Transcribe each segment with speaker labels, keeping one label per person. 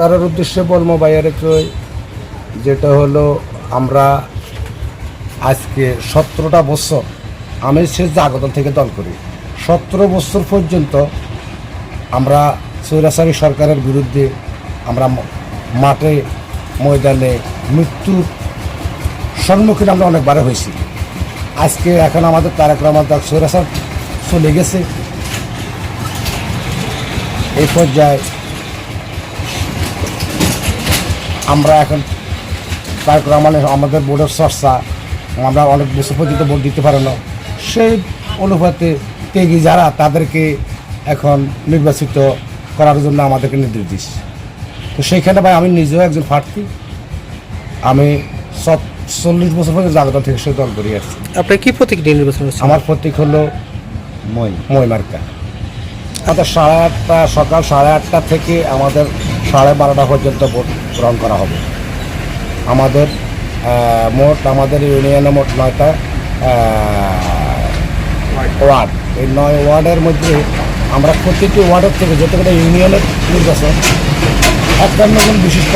Speaker 1: তার উদ্দেশ্যে বলব বাইরে কই, যেটা হলো আমরা আজকে সতেরোটা বছর, আমি সে জাগতন থেকে দল করি। সতেরো বছর পর্যন্ত আমরা সৈরাসারি সরকারের বিরুদ্ধে আমরা মাঠে, ময়দানে মৃত্যুর সম্মুখীন আমরা অনেকবারে হয়েছি। আজকে এখন আমাদের তারেক রহমান তার সৈরাসার চলে গেছে। এই পর্যায়ে আমরা এখন তারেক রহমানের আমাদের বোর্ডের চর্চা আমরা অনেক বছর পর্যন্ত ভোট দিতে পারে না। সেই অনুপাতে তেগি যারা তাদেরকে এখন নির্বাচিত করার জন্য আমাদেরকে নির্দেশ দিচ্ছে। তো সেইখানে ভাই আমি নিজেও একজন প্রার্থী। আমি সব চল্লিশ বছর পর্যন্ত জাগরণ থেকে সে দল করি আসছি।
Speaker 2: আপনার কী প্রতীক নির্বাচন
Speaker 1: আমার প্রতীক হলো মই মই মার্কা আমাদের সাড়ে আটটা সকাল সাড়ে আটটা থেকে আমাদের সাড়ে বারোটা পর্যন্ত ভোট গ্রহণ করা হবে। আমাদের মোট আমাদের ইউনিয়নে মোট নয়টা ওয়ার্ড। এই নয় ওয়ার্ডের মধ্যে আমরা প্রতিটি ওয়ার্ডের থেকে যতগুলো ইউনিয়নের নির্বাচন, একান্ন জন বিশিষ্ট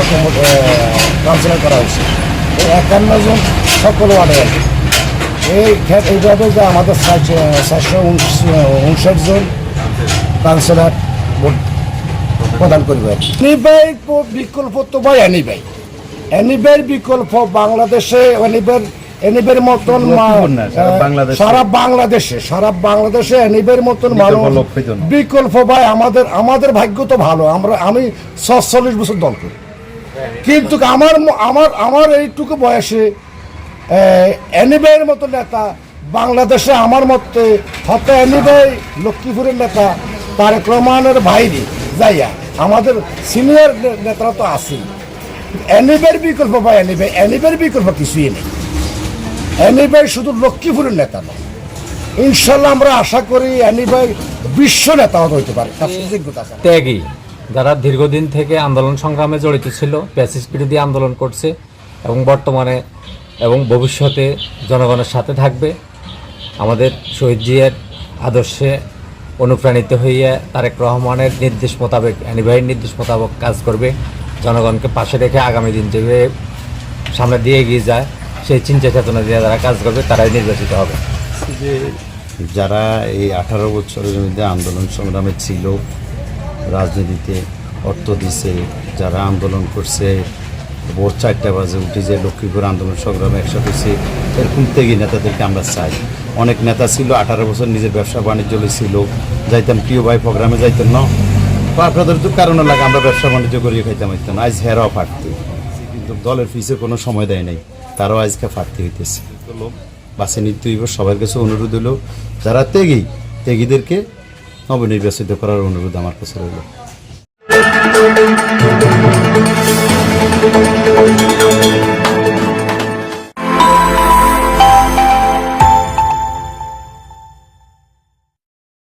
Speaker 1: কাউন্সিলর করা হয়েছে। এই একান্ন জন সকল ওয়ার্ডে আছে। এই এইভাবে যে আমাদের চারশো উনষাট জন কাউন্সিলর ভোট প্রদান করবে। বিকল্প তো ভাই এনিবাই এনিবের বিকল্প বাংলাদেশে এনিবের এনিবের মতন
Speaker 3: সারা বাংলাদেশে।
Speaker 1: সারা বাংলাদেশে এনিবের মতন মানুষ
Speaker 3: বিকল্প
Speaker 1: ভাই আমাদের আমাদের ভাগ্য তো ভালো। আমরা আমি সাতচল্লিশ বছর দল করি। কিন্তু আমার আমার আমার এইটুকু বয়সে এনিবের মতো নেতা বাংলাদেশে আমার মতে হয়তো এনিবাই লক্ষ্মীপুরের নেতা তারেক রহমানের ভাইরে যাইয়া আমাদের সিনিয়র নেতারা তো আছেই। এনিবের বিকল্প বা এনিবে এনিবের বিকল্প কিছুই নেই। এনিবাই শুধু লক্ষ্মীপুরের নেতা নয়। ইনশাল্লাহ আমরা আশা করি এনিবাই বিশ্ব নেতা হতে পারে। সুযোগ্যতা
Speaker 4: ত্যাগী। যারা দীর্ঘদিন থেকে আন্দোলন সংগ্রামে জড়িত ছিল প্যাসিস বিরোধী আন্দোলন করছে এবং বর্তমানে এবং ভবিষ্যতে জনগণের সাথে থাকবে। আমাদের শহীদ জিয়ার আদর্শে অনুপ্রাণিত হইয়া তারেক রহমানের নির্দেশ মোতাবেক অ্যানিভাইয়ের নির্দেশ মোতাবেক কাজ করবে। জনগণকে পাশে রেখে আগামী দিন যেভাবে সামনে দিয়ে এগিয়ে যায়, সেই চিন্তা চেতনা দিয়ে যারা কাজ করবে, তারাই নির্বাচিত হবে।
Speaker 3: যে যারা এই আঠারো বছরের মধ্যে আন্দোলন সংগ্রামে ছিল, রাজনীতিতে অর্থ দিছে, যারা আন্দোলন করছে, ভোর চারটা বাজে উঠে যে লক্ষ্মীপুর আন্দোলন সংগ্রামে একসাথে এরকম ত্যাগী নেতাদেরকে আমরা চাই। অনেক নেতা ছিল, আঠারো বছর নিজের ব্যবসা বাণিজ্য ছিল যাইতাম প্রিয় ভাই প্রোগ্রামে যাইতাম না? তো আপনাদের তো কারণ লাগে, আমরা ব্যবসা বাণিজ্য করিয়ে খাইতাম, হইতাম আজ হেরাও ফাটতে। কিন্তু দলের পিছে কোনো সময় দেয় নাই। তারাও আজকে ফাটতে হইতেছে। বাসে নিতে হইব, সবার কাছে অনুরোধ হলো যারা ত্যাগী, ত্যাগীদেরকে নবনির্বাচিত করার অনুরোধ আমার কাছে রইল।